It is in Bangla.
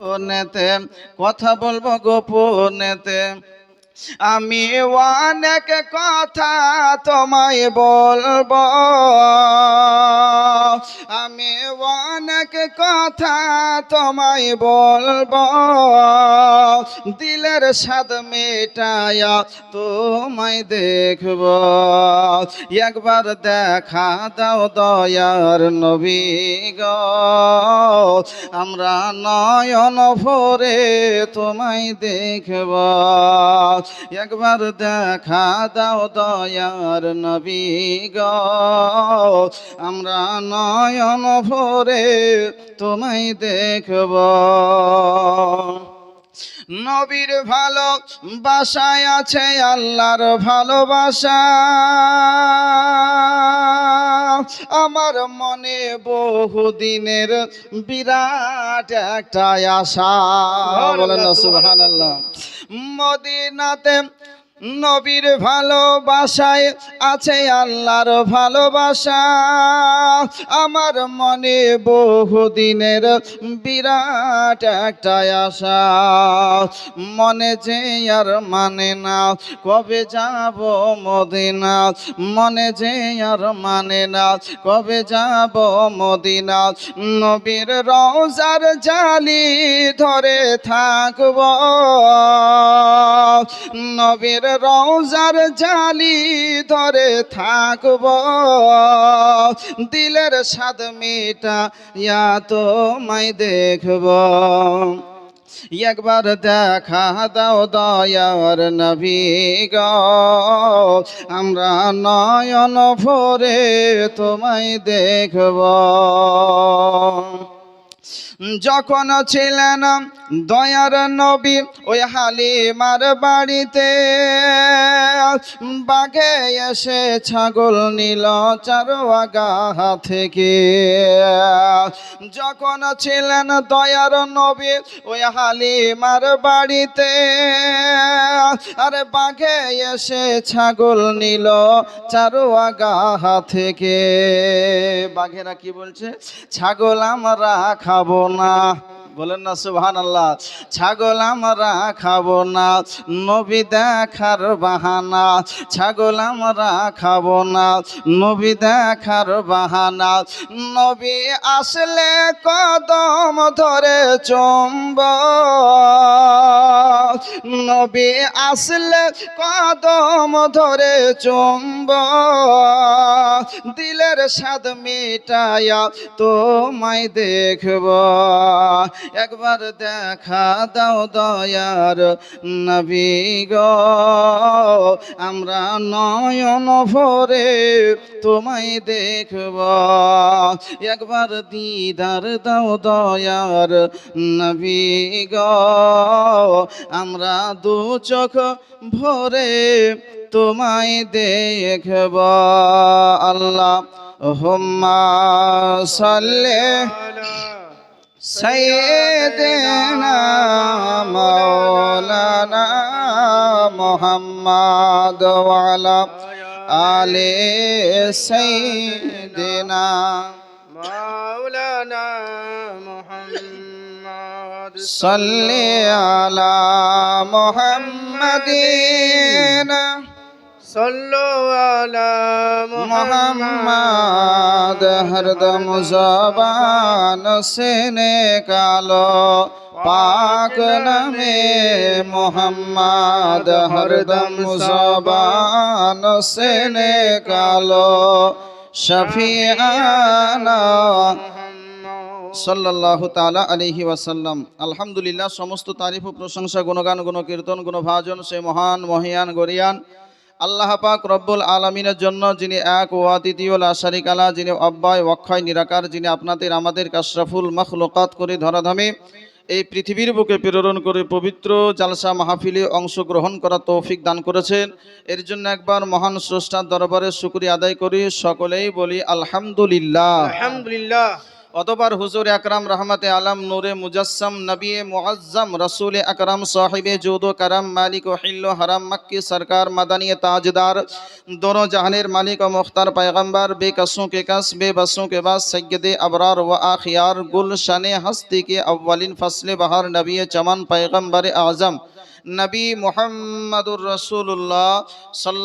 গোপনেতে কথা বলব গোপনেতে। আমি অনেক কথা তোমায় বলব। কথা তোমায় বলব। দিলের স্বাদ মেটায়া তোমায় দেখব। একবার দেখা দাও দয়ার নবী গো। আমরা নয়ন ভরে তোমায় দেখব। একবার দেখা দাও দয়ার নবী গো। আমরা নয়ন ভরে তোমায় দেখব। নবীর ভালো বাসায় আছে আল্লাহর ভালোবাসা। আমার মনে বহুদিনের বিরাট একটা আশা। বলেন সুবহানাল্লাহ। মদিনাতে নবীর ভালোবাসায় আছে আল্লাহর ভালোবাসা। আমার মনে বহুদিনের বিরাট একটা আশা। মনে যে আর মানে না, কবে যাব মদিনা? মনে যে আর মানে না, কবে যাব মদিনা? নবীর রওজার জালি ধরে থাকব। নবীর রওজার জালি ধরে থাকব। দিলের স্বাদ মিটা ইয়া তোমায় দেখব। একবার দেখা দাও দয়ার নবী গো। আমরা নয়ন ভরে তোমায় দেখব। যখন ছিলেন দয়ার নবী ওই হালিমার বাড়িতে বাঘে এসে ছাগল নিল চারোয়াগা থেকে যখন ছিলেন দয়ার নবী ওই হালিমার বাড়িতে, আরে বাঘে এসে ছাগল নিল চারোয়াগা থেকে বাঘেরা কি বলছে? ছাগল আমরা খাব না। বলেন না সুবহান আল্লাহ ছাগল আমরা খাব না, নবী দেখার বাহানা। ছাগল আমরা খাব না, নবী দেখার বাহানা। নবী আসলে কদম ধরে চম্ব নবী আসলে কদম ধরে চম্ব দিলের স্বাদ মিটায়া তোমায় দেখব। একবার দেখা দাও দয়ার নবী গো। আমরা নয়ন ভরে তোমায় দেখব। একবার দিদার দাও দয়ার নবী গো। আমরা দু চোখ ভরে তোমায় দেখব আল্লাহ। হুম্মা সাল্লে সাইয়েদেনা মাওলানা মোহাম্মদ ওয়ালা আলে সাইয়েদেনা মাওলানা মোহাম্মদ সাল্লি আলা মোহাম্মদিনা صلوا على محمد ہردم زبان سے نکالو پاک نمے محمد ہردم زبان سے نکالو সাল্লাহ তালা আলিহি ওয়াসাল্লাম। আলহামদুলিল্লাহ, সমস্ত তারিফ ও প্রশংসা, গুণগান, গুণকীর্তন, গুণভাজন সে মহান মহিয়ান গরিয়ান আল্লাহ পাক রব্বুল আলমিনের জন্য যিনি এক ও আদিতীয় আশারিক কালা যিনি অব্যয়, অক্ষয়, নিরাকার, যিনি আপনাদের, আমাদের, কাশরাফুল মখলকাত করে ধরাধামে এই পৃথিবীর বুকে প্রেরণ করে পবিত্র জালসা মাহফিলে অংশগ্রহণ করা তৌফিক দান করেছেন। এর জন্য একবার মহান স্রষ্টার দরবারে শুক্রিয়া আদায় করি। সকলেই বলি আলহামদুলিল্লাহ। আলহামদুলিল্লাহ। অতবার حضور اکرم رحمت عالم نور مجسم نبی معظم رسول اکرم صاحب جود و کرم مالک و حل و حرم مکی سرکار مدنی تاجدار دونوں جہانیر مالک و مختار پیغمبر بے قصوں کے قص بے بسوں کے بعد سید ابرار و آخیار گلشن ہستی کے اولین فصل بہار نبی چمن پیغمبر اعظم نبی محمد الرسول اللہ صلی